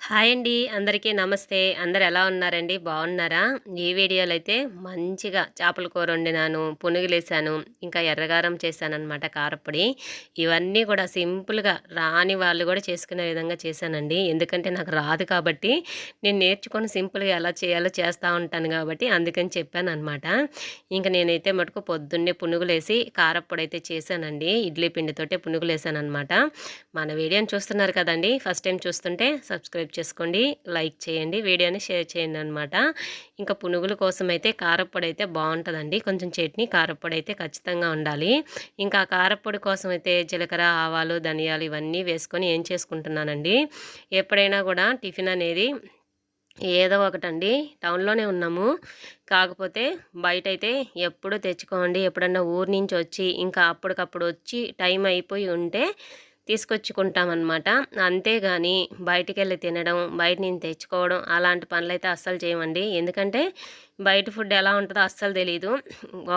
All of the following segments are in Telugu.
హాయ్ అండి. అందరికీ నమస్తే. అందరు ఎలా ఉన్నారండి? బాగున్నారా? ఈ వీడియోలో అయితే మంచిగా చేపల కూర వండినాను పునుగులేసాను ఇంకా ఎర్రగారం చేశానమాట కారప్పొడి ఇవన్నీ కూడా సింపుల్గా రాని వాళ్ళు కూడా చేసుకునే విధంగా చేశానండి. ఎందుకంటే నాకు రాదు కాబట్టి నేను నేర్చుకొని సింపుల్గా ఎలా చేయాలో చేస్తూ ఉంటాను కాబట్టి అందుకని చెప్పాను అనమాట ఇంకా నేనైతే మటుకు పొద్దున్నే పునుగులేసి కారప్పొడి అయితే చేశానండి. ఇడ్లీ పిండితోటే పునుగులేసాను అనమాట మన వీడియోని చూస్తున్నారు కదండి. ఫస్ట్ టైం చూస్తుంటే సబ్స్క్రైబ్ చేసుకోండి లైక్ చేయండి వీడియోని షేర్ చేయండి అనమాట ఇంకా పునుగుల కోసం అయితే కారప్పొడి అయితే బాగుంటుందండి కొంచెం చట్నీ కారప్పొడి అయితే ఖచ్చితంగా ఉండాలి. ఇంకా కారప్పొడి కోసం అయితే జీలకర్ర ఆవాలు ధనియాలు ఇవన్నీ వేసుకొని ఏం చేసుకుంటున్నానండి? ఎప్పుడైనా కూడా టిఫిన్ అనేది ఏదో ఒకటండి టౌన్లోనే ఉన్నాము. కాకపోతే బయట అయితే ఎప్పుడు తెచ్చుకోండి. ఎప్పుడన్నా ఊరి నుంచి వచ్చి ఇంకా అప్పటికప్పుడు వచ్చి టైం అయిపోయి ఉంటే తీసుకొచ్చుకుంటామన్నమాట. అంతేగాని బయటికి వెళ్ళి తినడం బయట నుంచి తెచ్చుకోవడం అలాంటి పనులైతే అస్సలు చేయమండి. ఎందుకంటే బయట ఫుడ్ ఎలా ఉంటుందో అస్సలు తెలియదు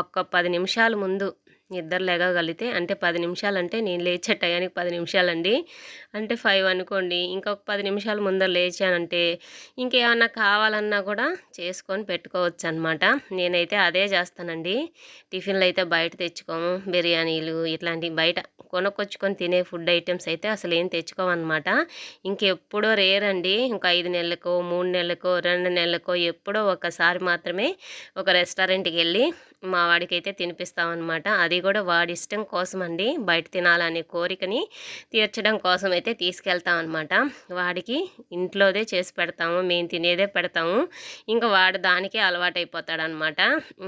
ఒక్క పది నిమిషాల ముందు ఇద్దరు లేగగలిగితే అంటే పది నిమిషాలు అంటే నేను లేచే టయానికి పది నిమిషాలండి. అంటే ఫైవ్ అనుకోండి ఇంకొక పది నిమిషాలు ముందర లేచానంటే ఇంకేమన్నా కావాలన్నా కూడా చేసుకొని పెట్టుకోవచ్చు అనమాట నేనైతే అదే చేస్తానండి. టిఫిన్లు అయితే బయట తెచ్చుకోము బిర్యానీలు ఇట్లాంటివి బయట కొనుక్కొచ్చుకొని తినే ఫుడ్ ఐటమ్స్ అయితే అసలు ఏం తెచ్చుకోమన్నమాట ఇంకెప్పుడో రేర్ అండి ఇంకా ఐదు నెలలకో మూడు నెలలకో రెండు నెలలకో ఎప్పుడో ఒకసారి మాత్రమే ఒక రెస్టారెంట్కి వెళ్ళి మా వాడికైతే తినిపిస్తామన్నమాట అది కూడా వాడి ఇష్టం కోసం అండి బయట తినాలనే కోరికని తీర్చడం కోసం అయితే తీసుకెళ్తాం అనమాట వాడికి ఇంట్లోదే చేసి పెడతాము మేము తినేదే పెడతాము. ఇంకా వాడు దానికే అలవాటైపోతాడనమాట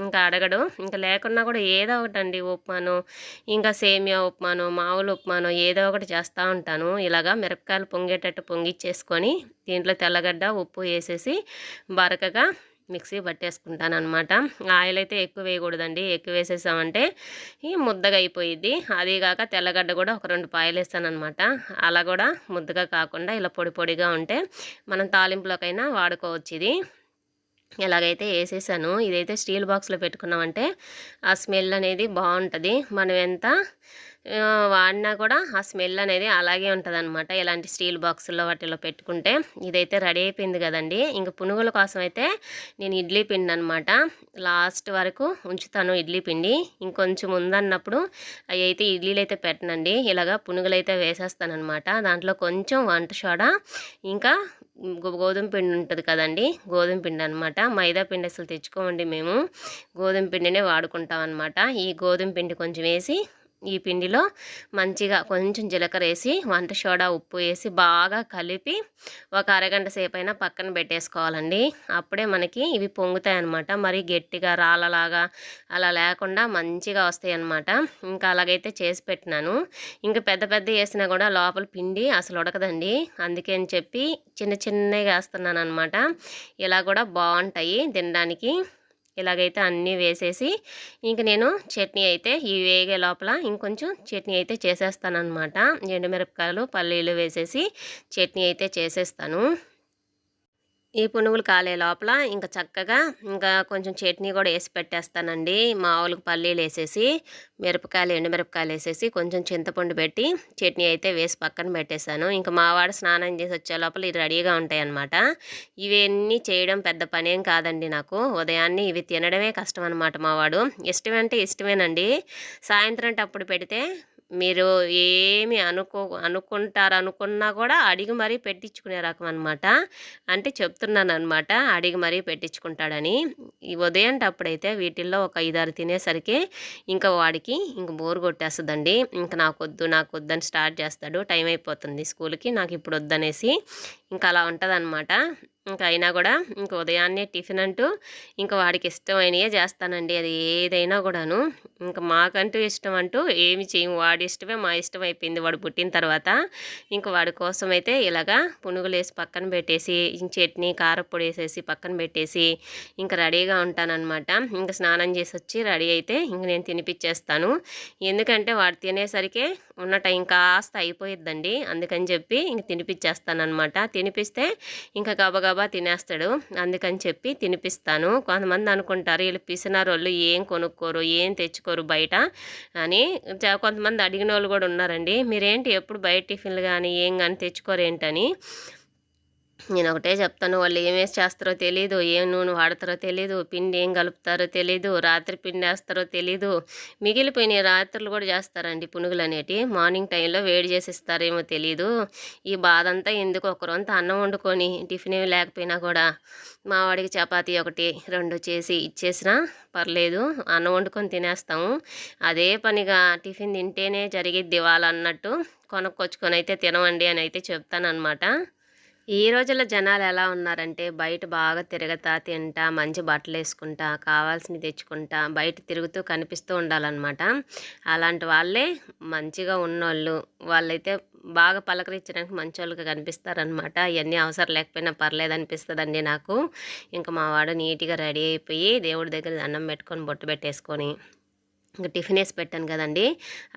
ఇంకా అడగడు. ఇంకా లేకున్నా కూడా ఏదో ఒకటి అండి ఉప్మాను ఇంకా సేమియా ఉప్మాను మామూలు ఉప్మాను ఏదో ఒకటి చేస్తూ ఉంటాను. ఇలాగా మిరపకాయలు పొంగేటట్టు పొంగిచ్చేసుకొని దీంట్లో తెల్లగడ్డ ఉప్పు వేసేసి బరకగా మిక్సీ పట్టేసుకుంటాను అనమాట ఆయిల్ అయితే ఎక్కువ వేయకూడదండి. ఎక్కువ వేసేసామంటే ఈ ముద్దగా అయిపోయిద్ది. అదీగాక తెల్లగడ్డ కూడా ఒక రెండు పాయలు వేస్తానమాట అలా కూడా ముద్దగా కాకుండా ఇలా పొడి పొడిగా ఉంటే మనం తాలింపులోకైనా వాడుకోవచ్చు ఇది. ఎలాగైతే వేసేసాను ఇదైతే స్టీల్ బాక్స్లో పెట్టుకున్నామంటే ఆ స్మెల్ అనేది బాగుంటుంది మనం ఎంత వాడినా కూడా ఆ స్మెల్ అనేది అలాగే ఉంటుంది అనమాట ఇలాంటి స్టీల్ బాక్సుల్లో వాటిలో పెట్టుకుంటే. ఇదైతే రెడీ అయిపోయింది కదండి. ఇంక పునుగుల కోసం అయితే నేను ఇడ్లీ పిండి అనమాట లాస్ట్ వరకు ఉంచుతాను ఇడ్లీ పిండి. ఇంకొంచెం ఉందన్నప్పుడు అవి అయితే ఇడ్లీలు అయితే పెట్టనండి. ఇలాగా పునుగులు అయితే వేసేస్తానమాట దాంట్లో కొంచెం వంట సోడా ఇంకా గోధుమ పిండి ఉంటుంది కదండి. గోధుమ పిండి అనమాట మైదా పిండి అసలు తెచ్చుకోమండి మేము. గోధుమ పిండినే వాడుకుంటాం అనమాట ఈ గోధుమ పిండి కొంచెం వేసి ఈ పిండిలో మంచిగా కొంచెం జీలకర్ర వేసి వంట సోడా ఉప్పు వేసి బాగా కలిపి ఒక అరగంట సేపు అయినా పక్కన పెట్టేసుకోవాలండి. అప్పుడే మనకి ఇవి పొంగుతాయి అన్నమాట మరి గట్టిగా రాళ్ళలాగా అలా లేకుండా మంచిగా వస్తాయి అనమాట ఇంకా అలాగైతే చేసి పెట్టినాను. ఇంకా పెద్ద పెద్ద వేసినా కూడా లోపల పిండి అసలు ఉడకదండి. అందుకని చెప్పి చిన్న చిన్నగా వేస్తున్నాను అనమాట ఇలా కూడా బాగుంటాయి తినడానికి. ఇలాగైతే అన్నీ వేసేసి ఇంక నేను చట్నీ అయితే ఈ వేగే లోపల ఇంకొంచెం చట్నీ అయితే చేసేస్తాను అనమాట ఎండుమిరపకాయలు పల్లీలు వేసేసి చట్నీ అయితే చేసేస్తాను. ఈ పునుగులు కాలే లోపల ఇంకా చక్కగా ఇంకా కొంచెం చట్నీ కూడా వేసి పెట్టేస్తానండి. మామూలుగా పల్లీలు వేసేసి మిరపకాయలు ఎండుమిరపకాయలు వేసేసి కొంచెం చింతపండు పెట్టి చట్నీ అయితే వేసి పక్కన పెట్టేశాను. ఇంకా మావాడు స్నానం చేసి వచ్చే లోపల ఇవి రెడీగా ఉంటాయి అన్నమాట ఇవన్నీ చేయడం పెద్ద పనేం కాదండి నాకు. ఉదయాన్నే ఇవి తినడమే కష్టం అనమాట మావాడు ఇష్టమంటే ఇష్టమేనండి. సాయంత్రం అప్పుడు పెడితే మీరు ఏమి అనుకో అనుకుంటారు అనుకున్నా కూడా అడిగి మరీ పెట్టించుకునే రకం అనమాట అంటే చెప్తున్నాను అనమాట అడిగి మరీ పెట్టించుకుంటాడని. ఈ ఉదయంటప్పుడైతే వీటిల్లో ఒక ఐదారు తినేసరికి ఇంకా వాడికి ఇంక బోర్ కొట్టేస్తుందండి. ఇంకా నాకు వద్దు నాకు వద్దని స్టార్ట్ చేస్తాడు. టైం అయిపోతుంది స్కూల్కి నాకు ఇప్పుడు వద్దనేసి ఇంకా అలా ఉంటుంది ఇంకా అయినా కూడా ఇంక ఉదయాన్నే టిఫిన్ అంటూ ఇంకా వాడికి ఇష్టమైనవే చేస్తానండి. అది ఏదైనా కూడాను. ఇంకా మాకంటూ ఇష్టం అంటూ ఏమి చేయము వాడి ఇష్టమే మా ఇష్టం అయిపోయింది. వాడు పుట్టిన తర్వాత ఇంకా వాడి కోసం అయితే ఇలాగా పునుగులు వేసి పక్కన పెట్టేసి చట్నీ కారపొడి వేసేసి పక్కన పెట్టేసి ఇంకా రెడీగా ఉంటానన్నమాట. ఇంకా స్నానం చేసి వచ్చి రెడీ అయితే ఇంక నేను తినిపించేస్తాను ఎందుకంటే వాడు తినేసరికి ఉన్న టైం కాస్త అయిపోయిద్దండి. అందుకని చెప్పి ఇంక తినిపించేస్తానమాట తినిపిస్తే ఇంకా గబగబా తినేస్తాడు. అందుకని చెప్పి తినిపిస్తాను. కొంతమంది అనుకుంటారు వీళ్ళు పిసినారు వాళ్ళు ఏం కొనుక్కోరు ఏం తెచ్చుకోరు బయట అని. కొంతమంది అడిగిన వాళ్ళు కూడా ఉన్నారండి. మీరేంటి ఎప్పుడు బయట టిఫిన్లు కానీ ఏం కానీ తెచ్చుకోరు ఏంటని నేను ఒకటే చెప్తాను వాళ్ళు ఏమేమి చేస్తారో తెలీదు ఏం నూనె వాడతారో తెలీదు పిండి ఏం కలుపుతారో తెలీదు రాత్రి పిండి వేస్తారో తెలీదు. మిగిలిపోయిన రాత్రులు కూడా చేస్తారండి పునుగులు అనేటి. మార్నింగ్ టైంలో వేడి చేసి ఇస్తారేమో తెలీదు. ఈ బాధ అంతా ఎందుకు ఒకరంతా అన్నం వండుకొని టిఫిన్ ఏమి లేకపోయినా కూడా మా వాడికి చపాతీ ఒకటి రెండు చేసి ఇచ్చేసినా పర్లేదు అన్నం వండుకొని తినేస్తాము. అదే పనిగా టిఫిన్ తింటేనే జరిగిద్ది వాళ్ళన్నట్టు కొనుక్కొచ్చుకొని అయితే తినవండి అని అయితే చెప్తానమాట ఈ రోజుల్లో జనాలు ఎలా ఉన్నారంటే బయట బాగా తిరగతా తింటా మంచి బట్టలు వేసుకుంటా కావాల్సినవి తెచ్చుకుంటా బయట తిరుగుతూ కనిపిస్తూ ఉండాలన్నమాట. అలాంటి వాళ్ళే మంచిగా ఉన్నోళ్ళు. వాళ్ళైతే బాగా పలకరించడానికి మంచి వాళ్ళకి కనిపిస్తారనమాట ఇవన్నీ అవసరం లేకపోయినా పర్లేదు అనిపిస్తుందండి నాకు. ఇంకా మా వాడు నీట్గా రెడీ అయిపోయి దేవుడి దగ్గర దండం పెట్టుకొని బొట్టు పెట్టేసుకొని ఇంకా టిఫిన్ వేసి పెట్టాను కదండి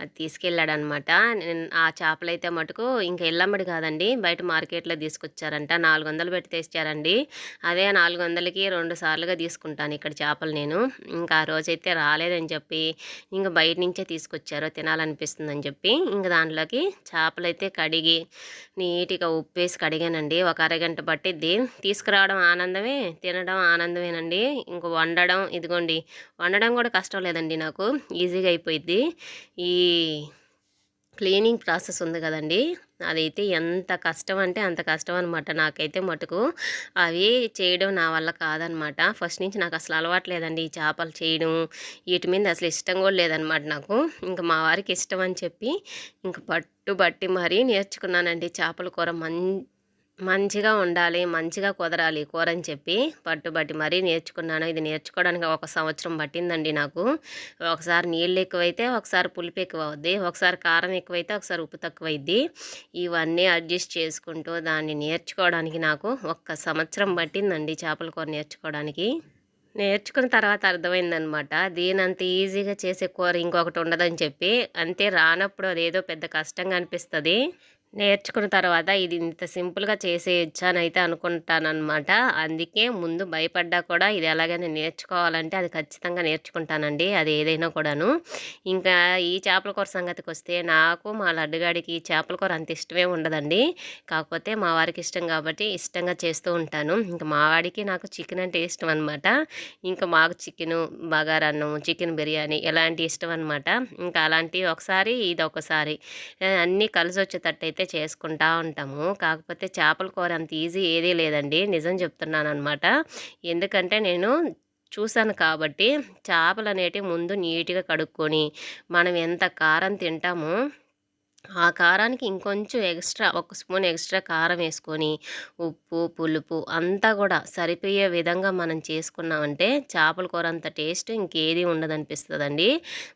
అది తీసుకెళ్ళాడనమాట. నేను ఆ చేపలు అయితే మటుకు ఇంకా ఎల్లమ్మడి కాదండి బయట మార్కెట్లో తీసుకొచ్చారంట. నాలుగు వందలు పెట్టి తెచ్చారండి. అదే నాలుగు వందలకి రెండు సార్లుగా తీసుకుంటాను ఇక్కడ చేపలు నేను. ఇంకా ఆ రోజైతే రాలేదని చెప్పి ఇంకా బయట నుంచే తీసుకొచ్చారు తినాలనిపిస్తుందని చెప్పి ఇంకా దాంట్లోకి చేపలు అయితే కడిగి నీట్గా ఉప్పేసి కడిగానండి. ఒక అరగంట పట్టిద్ది. తీసుకురావడం ఆనందమే తినడం ఆనందమేనండి. ఇంక వండడం ఇదిగోండి వండడం కూడా కష్టం లేదండి నాకు. ఈజీగా అయిపోయిద్ది. ఈ క్లీనింగ్ ప్రాసెస్ ఉంది కదండి అదైతే ఎంత కష్టం అంటే అంత కష్టం అనమాట నాకైతే మటుకు. అవి చేయడం నా వల్ల కాదనమాట ఫస్ట్ నుంచి నాకు అసలు అలవాటు లేదండి ఈ చేపలు చేయడం వీటి మీద అసలు ఇష్టం కూడా లేదనమాట నాకు. ఇంకా మా వారికి ఇష్టం అని చెప్పి ఇంక పట్టుబట్టి మరీ నేర్చుకున్నానండి చేపల కూర మం మంచిగా ఉండాలి మంచిగా కుదరాలి కూర అని చెప్పి పట్టుబట్టి మరీ నేర్చుకున్నాను. ఇది నేర్చుకోవడానికి ఒక సంవత్సరం పట్టిందండి నాకు. ఒకసారి నీళ్ళు ఎక్కువైతే ఒకసారి పులుపు ఎక్కువ అవుద్ది ఒకసారి కారం ఎక్కువైతే ఒకసారి ఉప్పు తక్కువైద్ది. ఇవన్నీ అడ్జస్ట్ చేసుకుంటూ దాన్ని నేర్చుకోవడానికి నాకు ఒక్క సంవత్సరం పట్టిందండి చేపల కూర నేర్చుకోవడానికి. నేర్చుకున్న తర్వాత అర్థమైందనమాట. దీని అంత ఈజీగా చేసే కూర ఇంకొకటి ఉండదని చెప్పి అంతే రానప్పుడు అదేదో పెద్ద కష్టంగా అనిపిస్తుంది. నేర్చుకున్న తర్వాత ఇది ఇంత సింపుల్గా చేసేయచ్చానైతే అయితే అనుకుంటానమాట అందుకే ముందు భయపడ్డా కూడా ఇది ఎలాగైనా నేర్చుకోవాలంటే అది ఖచ్చితంగా నేర్చుకుంటానండి అది ఏదైనా కూడాను. ఇంకా ఈ చేపల కూర సంగతికి వస్తే నాకు మా లడ్డుగాడికి ఈ చేపల కూర అంత ఇష్టమే ఉండదండి. కాకపోతే మా వారికి ఇష్టం కాబట్టి ఇష్టంగా చేస్తూ ఉంటాను. ఇంకా మా వాడికి నాకు చికెన్ అంటే ఇష్టం అనమాట ఇంకా మాకు చికెను బగారన్నం చికెన్ బిర్యానీ ఇలాంటి ఇష్టం అనమాట ఇంకా అలాంటి ఒకసారి ఇది ఒకసారి. అన్నీ కలిసి వచ్చేటట్టయితే అయితే చేసుకుంటా ఉంటాము. కాకపోతే చేపల కూర అంత ఈజీ ఏదీ లేదండి. నిజం చెప్తున్నాను అనమాట ఎందుకంటే నేను చూశాను కాబట్టి చేపలు అనేటివి ముందు నీట్గా కడుక్కొని మనం ఎంత కారం తింటామో ఆ కారానికి ఇంకొంచెం ఎక్స్ట్రా ఒక స్పూన్ ఎక్స్ట్రా కారం వేసుకొని ఉప్పు పులుపు అంతా కూడా సరిపోయే విధంగా మనం చేసుకున్నామంటే చేపల కూర అంత టేస్ట్ ఇంకేది ఉండదనిపిస్తుందండి.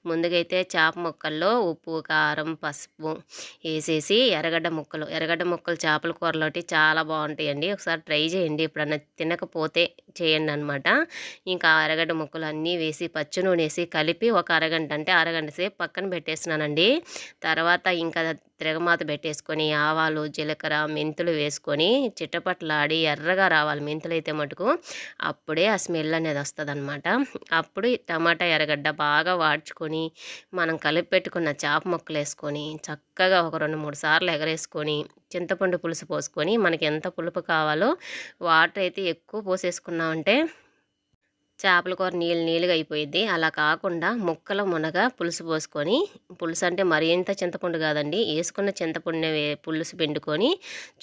ముందుగైతే చేప ముక్కల్లో ఉప్పు కారం పసుపు వేసేసి ఎర్రగడ్డ ముక్కలు ఎర్రగడ్డ ముక్కలు చేపల కూరలోటి చాలా బాగుంటాయండి. ఒకసారి ట్రై చేయండి. ఎప్పుడన్నా తినకపోతే చేయండి అనమాట ఇంకా అరగడ్డ ముక్కలు అన్నీ వేసి పచ్చి నూనె వేసి కలిపి ఒక అరగంట అంటే అరగంట సేపు పక్కన పెట్టేసినానండి తర్వాత ఇంకా తిరగమాత పెట్టేసుకొని ఆవాలు జీలకర్ర మెంతులు వేసుకొని చిట్టపట్లాడి ఎర్రగా రావాలి మెంతులు అయితే మటుకు. అప్పుడే ఆ స్మెల్ అనేది వస్తుంది అనమాట అప్పుడు టమాటా ఎర్రగడ్డ బాగా వాడ్చుకొని మనం కలిపి పెట్టుకున్న చేప ముక్కలు వేసుకొని చక్కగా ఒక రెండు మూడు సార్లు ఎగరేసుకొని చింతపండు పులుసు పోసుకొని మనకి ఎంత పులుపు కావాలో వాటర్ అయితే ఎక్కువ పోసేసుకున్నామంటే చేపల కూర నీళ్ళు నీళ్ళుగా అయిపోయింది అలా కాకుండా ముక్కల మునగ పులుసు పోసుకొని పులుసు అంటే మరి ఎంత చింతపండు కాదండి. వేసుకున్న చింతపండు పులుసు పిండుకొని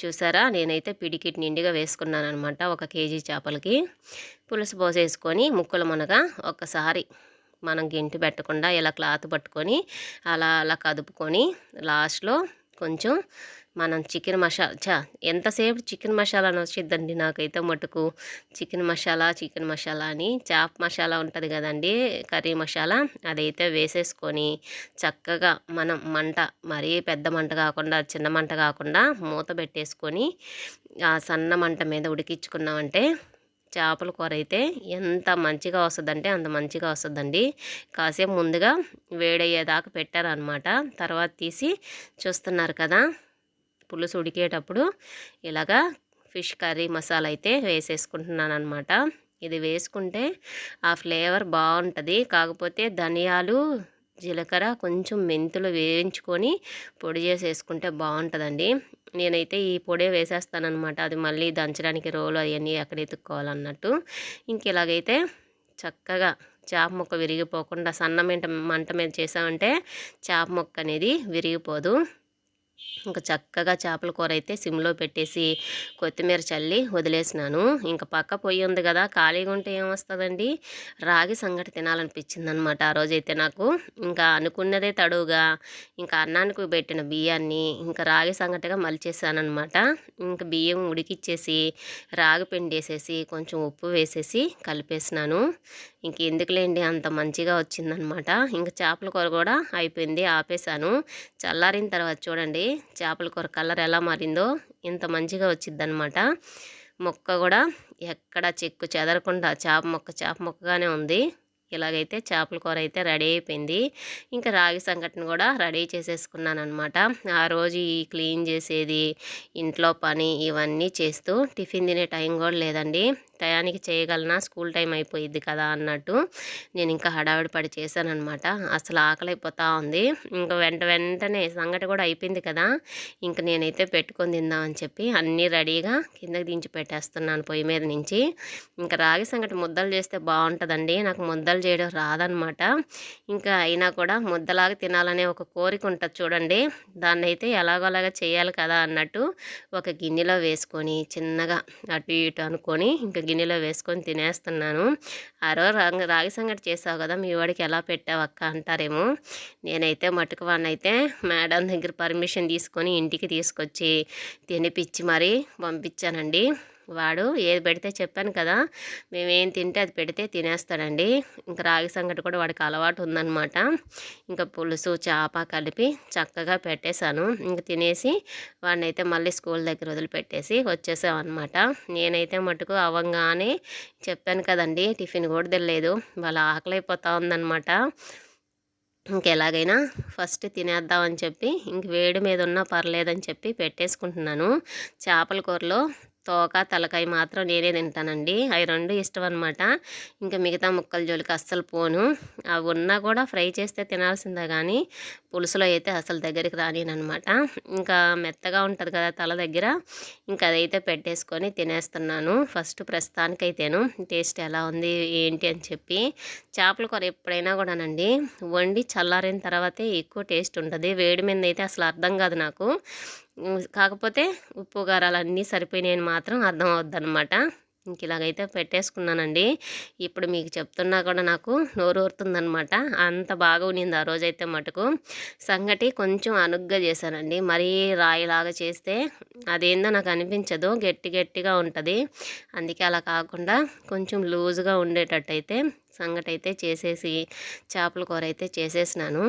చూసారా? నేనైతే పిడికిట్ నిండిగా వేసుకున్నాను అనమాట ఒక కేజీ చేపలకి. పులుసు పోసేసుకొని ముక్కల మునగ ఒక్కసారి మనం గింటి పెట్టకుండా ఇలా క్లాత్ పట్టుకొని అలా అలా కదుపుకొని లాస్ట్లో కొంచెం మనం చికెన్ మసాలా చా ఎంతసేపు చికెన్ మసాలా వచ్చిద్దండి నాకైతే మటుకు? చికెన్ మసాలా చికెన్ మసాలా అని చాప్ మసాలా ఉంటుంది కదండి కర్రీ మసాలా అదైతే వేసేసుకొని చక్కగా మనం మంట మరీ పెద్ద మంట కాకుండా చిన్న మంట కాకుండా మూత పెట్టేసుకొని ఆ సన్న మంట మీద ఉడికించుకున్నామంటే చేపల కూర అయితే ఎంత మంచిగా వస్తుందంటే అంత మంచిగా వస్తుందండి. కాసేపు ముందుగా వేడయ్యేదాకా పెట్టారనమాట తర్వాత తీసి చూస్తున్నారు కదా పులుసు ఉడికేటప్పుడు ఇలాగా ఫిష్ కర్రీ మసాలా అయితే వేసేసుకుంటున్నాను అనమాట ఇది వేసుకుంటే ఆ ఫ్లేవర్ బాగుంటుంది. కాకపోతే ధనియాలు జీలకర్ర కొంచెం మెంతులు వేయించుకొని పొడి చేసేసుకుంటే బాగుంటుందండి. నేనైతే ఈ పొడే వేసేస్తానమాట అది మళ్ళీ దంచడానికి రోలు అవన్నీ ఎక్కడ ఎత్తుక్కోవాలన్నట్టు. ఇంక ఇలాగైతే చక్కగా చేప ముక్క విరిగిపోకుండా సన్న మంట మంట మీద చేసామంటే చేప ముక్క అనేది విరిగిపోదు. ఇంకా చక్కగా చేపల కూర అయితే సిమ్లో పెట్టేసి కొత్తిమీర చల్లి వదిలేసినాను. ఇంకా పక్క పొయ్యి ఉంది కదా ఖాళీగా ఉంటే ఏమొస్తుందండి? రాగి సంగటి తినాలనిపించింది అనమాట ఆ రోజైతే నాకు. ఇంకా అనుకున్నదే తడువుగా ఇంకా అన్నానికి పెట్టిన బియ్యాన్ని ఇంకా రాగి సంగటిగా మలిచేసానమాట ఇంకా బియ్యం ఉడికిచ్చేసి రాగి పిండి వేసేసి కొంచెం ఉప్పు వేసేసి కలిపేసినాను. ఇంక ఎందుకులేండి అంత మంచిగా వచ్చిందనమాట. ఇంకా చేపల కూర కూడా అయిపోయింది ఆపేసాను చల్లారిన తర్వాత చూడండి చేపల కూర కలర్ ఎలా మారిందో ఇంత మంచిగా వచ్చిందనమాట. మొక్క కూడా ఎక్కడ చెక్కు చెదరకుండా చేప మొక్క చేప మొక్కగానే ఉంది. ఇలాగైతే చేపల కూర అయితే రెడీ అయిపోయింది. ఇంకా రాగి సంఘటన కూడా రెడీ చేసేసుకున్నాను అనమాట ఆ రోజు ఈ క్లీన్ చేసేది ఇంట్లో పని ఇవన్నీ చేస్తూ టిఫిన్ తినే టైం కూడా లేదండి. టయానికి చేయగలనా? స్కూల్ టైం అయిపోయింది కదా అన్నట్టు నేను ఇంకా హడావిడి పడి చేశానమాట అసలు ఆకలి అయిపోతూ ఉంది. ఇంకా వెంట వెంటనే సంగటి కూడా అయిపోయింది కదా. ఇంకా నేనైతే పెట్టుకొని తిందామని చెప్పి అన్నీ రెడీగా కిందకి దించి పెట్టేస్తున్నాను పొయ్యి మీద నుంచి. ఇంకా రాగి సంగటి ముద్దలు చేస్తే బాగుంటుందండి. నాకు ముద్దలు చేయడం రాదనమాట ఇంకా అయినా కూడా ముద్దలాగా తినాలనే ఒక కోరిక ఉంటుంది చూడండి. దాన్ని అయితే ఎలాగోలాగా చేయాలి కదా అన్నట్టు ఒక గిన్నెలో వేసుకొని చిన్నగా అటు ఇటు అనుకొని ఇంకా గిన్నెలో వేసుకొని తినేస్తున్నాను. ఆ రోజు రాగి సంగటి చేసావు కదా మీ వాడికి ఎలా పెట్టావు అక్క అంటారేమో. నేనైతే మటుకు వాడినైతే మేడం దగ్గర పర్మిషన్ తీసుకొని ఇంటికి తీసుకొచ్చి తినిపించి మరీ పంపించానండి. వాడు ఏది పెడితే చెప్పాను కదా మేమేం తింటే అది పెడితే తినేస్తాడండి. ఇంకా రాగి సంగటి కూడా వాడికి అలవాటు ఉందనమాట ఇంకా పులుసు చేప కలిపి చక్కగా పెట్టేశాను. ఇంక తినేసి వాడినైతే మళ్ళీ స్కూల్ దగ్గర వదిలిపెట్టేసి వచ్చేసామన్నమాట. నేనైతే మటుకు అవంగానే చెప్పాను కదండి టిఫిన్ కూడా తెలియలేదు వాళ్ళ ఆకలి అయిపోతూ ఉందన్నమాట. ఇంకెలాగైనా ఫస్ట్ తినేద్దామని చెప్పి ఇంక వేడి మీద ఉన్నా పర్లేదని చెప్పి పెట్టేసుకుంటున్నాను. చేపల కూరలో తోక తలకాయ మాత్రం నేనే తింటానండి. అవి రెండు ఇష్టం అనమాట ఇంకా మిగతా ముక్కల జోలికి అస్సలు పోను. అవి ఉన్నా కూడా ఫ్రై చేస్తే తినాల్సిందే కానీ పులుసులో అయితే అసలు దగ్గరికి రానినమాట ఇంకా మెత్తగా ఉంటుంది కదా తల దగ్గర. ఇంకా అదైతే పెట్టేసుకొని తినేస్తున్నాను. ఫస్ట్ ప్రస్తుతానికైతేను. టేస్ట్ ఎలా ఉంది ఏంటి అని చెప్పి. చేపల కూర ఎప్పుడైనా కూడానండి వండి చల్లారిన తర్వాతే ఎక్కువ టేస్ట్ ఉంటుంది వేడి మీద అయితే అసలు అర్థం కాదు నాకు. కాకపోతే ఉప్పు కారాలు అన్నీ సరిపోయినాయని మాత్రం అర్థం అవుద్దనమాట ఇంక ఇలాగైతే పెట్టేసుకున్నానండి. ఇప్పుడు మీకు చెప్తున్నా కూడా నాకు నోరు ఊరుతుందనమాట అంత బాగా ఉనింది ఆ రోజైతే మటుకు. సంగటి కొంచెం అనుగ్గా చేశానండి. మరీ రాయిలాగా చేస్తే అదేందో నాకు అనిపించదు. గట్టి గట్టిగా ఉంటుంది. అందుకే అలా కాకుండా కొంచెం లూజ్గా ఉండేటట్టయితే సంగటి అయితే చేసేసి చేపల కూర అయితే చేసేసినాను.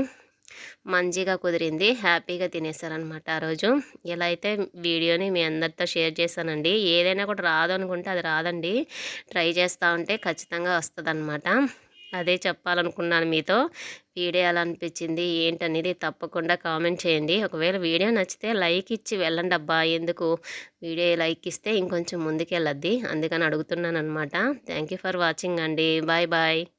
మంచిగా కుదిరింది. హ్యాపీగా తినేసారనమాట ఆ రోజు. ఇలా అయితే వీడియోని మీ అందరితో షేర్ చేశానండి. ఏదైనా కూడా రాదు అనుకుంటే అది రాదండి. ట్రై చేస్తూ ఉంటే ఖచ్చితంగా వస్తుంది అదే చెప్పాలనుకున్నాను మీతో. వీడియో ఎలా అనిపించింది? ఏంటనేది తప్పకుండా కామెంట్ చేయండి. ఒకవేళ వీడియో నచ్చితే లైక్ ఇచ్చి వెళ్ళండి అబ్బా. ఎందుకు? వీడియో లైక్ ఇస్తే ఇంకొంచెం ముందుకెళ్ళద్ది. అందుకని అడుగుతున్నాను అనమాట థ్యాంక్ ఫర్ వాచింగ్ అండి. Bye bye.